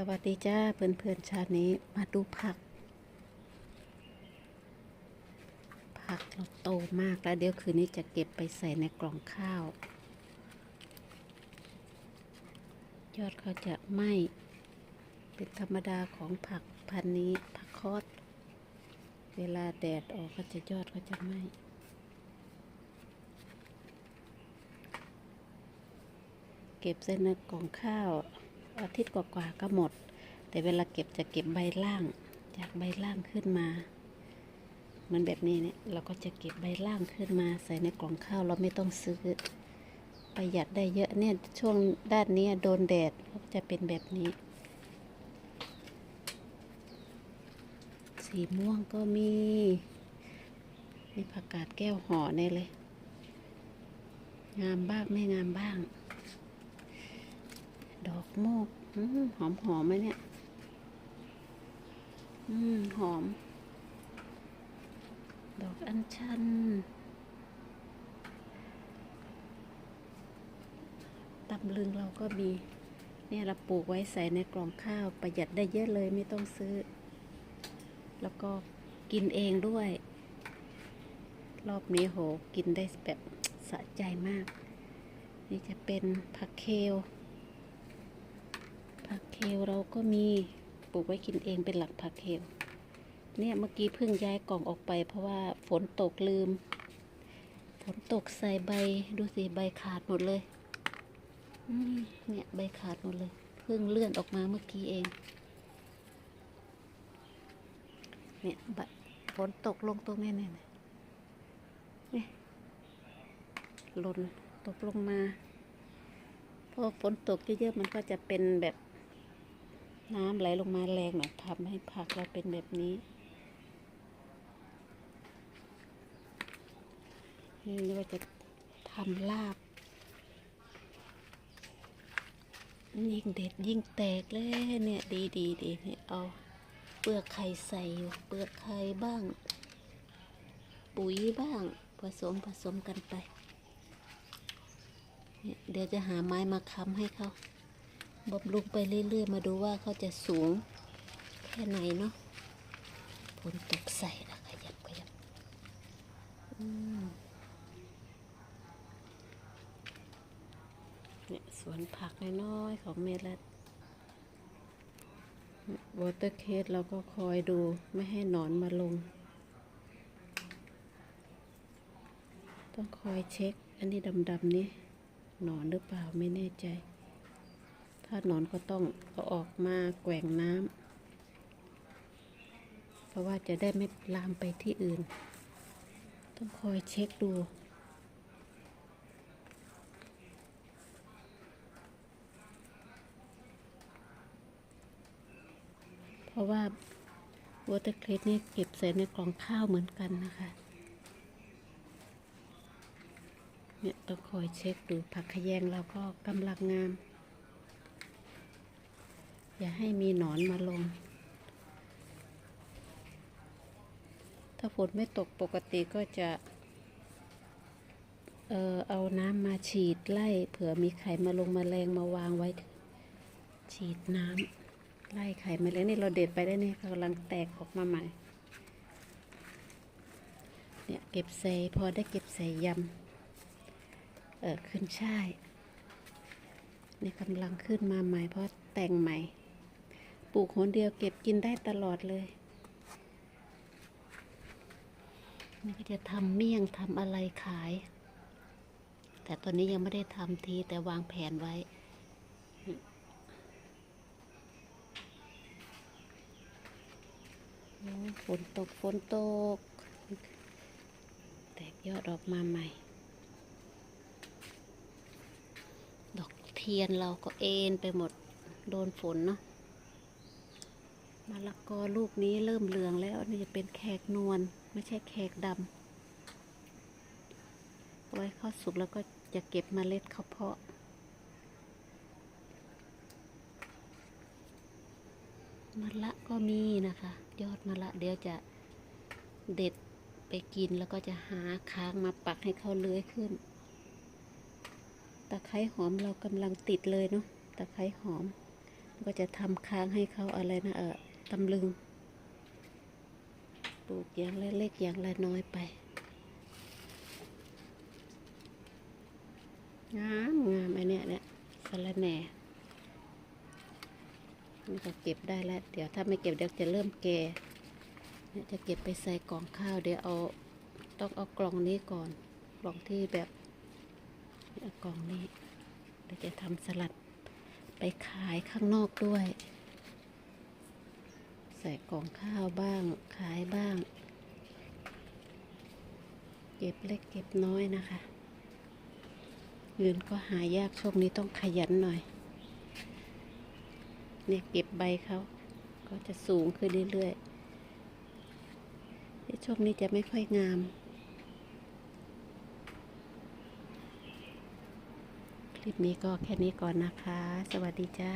สวัสดีจ้าเพื่อนๆชาตินี้มาดูผัก ผักเราโตมากแล้วเดี๋ยวคืนนี้จะเก็บไปใส่ในกล่องข้าว ยอดเขาจะไหมเป็นธรรมดาของผักพันนี้ผักคอสเวลาแดดออกก็จะยอดเขาจะไหมเก็บใส่ในกล่องข้าว อาทิตย์กว่าๆก็หมด แต่เวลาเก็บจะเก็บใบล่าง จากใบล่างขึ้นมามันแบบนี้เนี่ยเราก็จะเก็บใบล่างขึ้นมา ใส่ในกล่องข้าวเราไม่ต้องซื้อประหยัดได้เยอะเนี่ยช่วงด้านนี้โดนแดดก็จะเป็นแบบนี้ สีม่วงก็มีนี่ผักกาดแก้วห่อแน่เลย งามบ้างไม่งามบ้าง ดอกโมกอมหอมหอมไหมเนี่ย อืม หอม ดอกอัญชันตำลึงเราก็มี เนี่ยเราปลูกไว้ใส่ในกล่องข้าวประหยัดได้เยอะเลยไม่ต้องซื้อ แล้วก็กินเองด้วย รอบนี้โห กินได้แบบสะใจมาก นี่จะเป็นผักเคลผักเค ลเราก็มีปลูกไว้กินเองเป็นหลักผักเคลเนี่ยเมื่อกี้เพิ่งย้ายกล่องออกไป เพราะว่าฝนตกลืม ฝนตกใส่ใบดูสิใบขาดหมดเลยเนี่ยใบขาดหมดเลย เพิ่งเลื่อนออกมาเมื่อกี้เอง เนี่ยใบฝนตกลงตรงนี้เนี่ยเนี่ยหล่นตกลงมาพอฝนตกเยอะๆมันก็จะเป็นแบบ น้ำไหลลงมาแรงหน่อยทำให้ผักเราเป็นแบบนี้ นี่ว่าจะทำลาบ ยิ่งเด็ดยิ่งแตกเลยเนี่ยดีดีดีเนี่ยเอาเปลือกไข่ใส่อยู่เปลือกไข่บ้าง ปุ๋ยบ้าง ผสมผสมกันไปเนี่ยเดี๋ยวจะหาไม้มาค้ำให้เขา บำรุงไปเรื่อยๆ มาดูว่าเขาจะสูงแค่ไหนเนาะฝนตกใส่ละขยับขยับเนี่ยสวนผักน้อยๆของเมลัดวอเตอร์เคสเราก็คอยดูไม่ให้หนอนมาลง ต้องคอยเช็ค อันนี้ดำๆนี่หนอนหรือเปล่าไม่แน่ใจ ถ้าหนอนก็ต้องเอาออกมาแกว่งน้ำเพราะว่าจะได้ไม่ลามไปที่อื่น ต้องคอยเช็คดูเพราะว่าวอเตอร์คลสนี่เก็บใส่ในกล่องข้าวเหมือนกันนะคะ เนี่ยต้องคอยเช็คดูผักขยงเราก็กำลังงาม อย่าให้มีหนอนมาลง ถ้าฝนไม่ตกปกติก็จะเออเอาน้ำมาฉีดไล่เผื่อมีไข่มาลงมาแรงมาวางไว้ ฉีดน้ำไล่ไข่มาเลยนี่เราเด็ดไปได้นี่กำลังแตกออกมาใหม่เนี่ยเก็บใส่พอได้เก็บใส่ยำเออขึ้นช่ายนี่กำลังขึ้นมาใหม่เพราะแต่งใหม่ ปลูกหนเดียวเก็บกินได้ตลอดเลย นี่ก็จะทำเมี่ยงทำอะไรขาย แต่ตอนนี้ยังไม่ได้ทำทีแต่วางแผนไว้ฝนตกฝนตก แตกยอดออกมาใหม่ ดอกเทียนเราก็เอ็นไปหมดโดนฝนเนาะ มะละกอลูกนี้เริ่มเหลืองแล้วนี่จะเป็นแขกนวลไม่ใช่แขกดำไว้เข้าสุกแล้วก็จะเก็บมเมล็ดข้าวเพาะมะละก็มีนะคะ ยอดมะละเดี๋ยวจะเด็ดไปกินแล้วก็จะหาค้างมาปักให้เขาเลื้อยขึ้น ตะไคร้หอมเรากำลังติดเลยเนาะตะไคร้หอม ก็จะทำค้างให้เขาอะไรนะเออ ตำลึง ปลูกอย่างละเล็กอย่างละน้อยไป งามงามไอเนี้ยเนี่ยสะระแหน่นี่ก็เก็บได้แล้ว เดี๋ยวถ้าไม่เก็บเดี๋ยวจะเริ่มแก่เนี่ยจะเก็บไปใส่กล่องข้าวเดี๋ยวเอาต้องเอากล่องนี้ก่อน กล่องที่แบบกล่องนี้ เดี๋ยวจะทำสลัดไปขายข้างนอกด้วย ใส่กล่องข้าวบ้าง ขายบ้าง เก็บเล็กเก็บน้อยนะคะ เงินก็หายากช่วงนี้ต้องขยันหน่อย เนี่ยเก็บใบเขาก็จะสูงขึ้นเรื่อยๆในช่วงนี้จะไม่ค่อยงาม คลิปนี้ก็แค่นี้ก่อนนะคะ สวัสดีจ้า